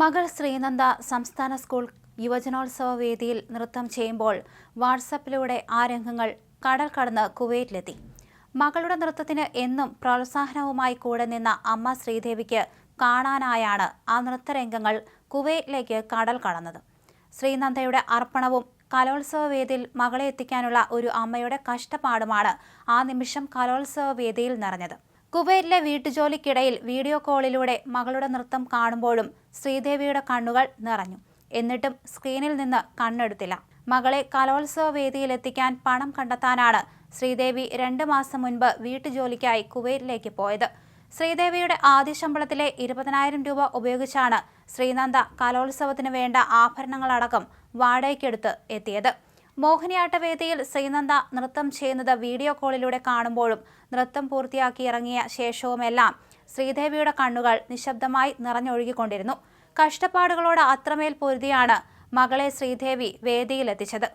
മകൾ ശ്രീനന്ദ സംസ്ഥാന സ്കൂൾ യുവജനോത്സവ വേദിയിൽ നൃത്തം ചെയ്യുമ്പോൾ വാട്സപ്പിലൂടെ ആ രംഗങ്ങൾ കടൽ കടന്ന് കുവൈറ്റിലെത്തി. മകളുടെ നൃത്തത്തിന് എന്നും പ്രോത്സാഹനവുമായി കൂടെ നിന്ന അമ്മ ശ്രീദേവിക്ക് കാണാനായാണ് ആ നൃത്തരംഗങ്ങൾ കുവൈറ്റിലേക്ക് കടൽ കടന്നത്. ശ്രീനന്ദയുടെ അർപ്പണവും കലോത്സവ വേദിയിൽ മകളെ എത്തിക്കാനുള്ള ഒരു അമ്മയുടെ കഷ്ടപ്പാടുമാണ് ആ നിമിഷം കലോത്സവ വേദിയിൽ നിറഞ്ഞത്. കുവൈറ്റിലെ വീട്ടുജോലിക്കിടയിൽ വീഡിയോ കോളിലൂടെ മകളുടെ നൃത്തം കാണുമ്പോഴും ശ്രീദേവിയുടെ കണ്ണുകൾ നിറഞ്ഞു. എന്നിട്ടും സ്ക്രീനിൽ നിന്ന് കണ്ണെടുത്തില്ല. മകളെ കലോത്സവ വേദിയിലെത്തിക്കാൻ പണം കണ്ടെത്താനാണ് ശ്രീദേവി രണ്ട് മാസം മുൻപ് വീട്ടുജോലിക്കായി കുവൈറ്റിലേക്ക് പോയത്. ശ്രീദേവിയുടെ ആദ്യ ശമ്പളത്തിലെ ഇരുപതിനായിരം രൂപ ഉപയോഗിച്ചാണ് ശ്രീനന്ദ കലോത്സവത്തിന് വേണ്ട ആഭരണങ്ങളടക്കം വാടകയ്ക്കെടുത്ത് എത്തിയത്. മോഹിനിയാട്ട വേദിയിൽ ശ്രീനന്ദ നൃത്തം ചെയ്യുന്നത് വീഡിയോ കോളിലൂടെ കാണുമ്പോഴും നൃത്തം പൂർത്തിയാക്കി ഇറങ്ങിയ ശേഷവുമെല്ലാം ശ്രീദേവിയുടെ കണ്ണുകൾ നിശബ്ദമായി നിറഞ്ഞൊഴുകിക്കൊണ്ടിരുന്നു. കഷ്ടപ്പാടുകളോട് അത്രമേൽ പൊരുതിയാണ് മകളെ ശ്രീദേവി വേദിയിലെത്തിച്ചത്.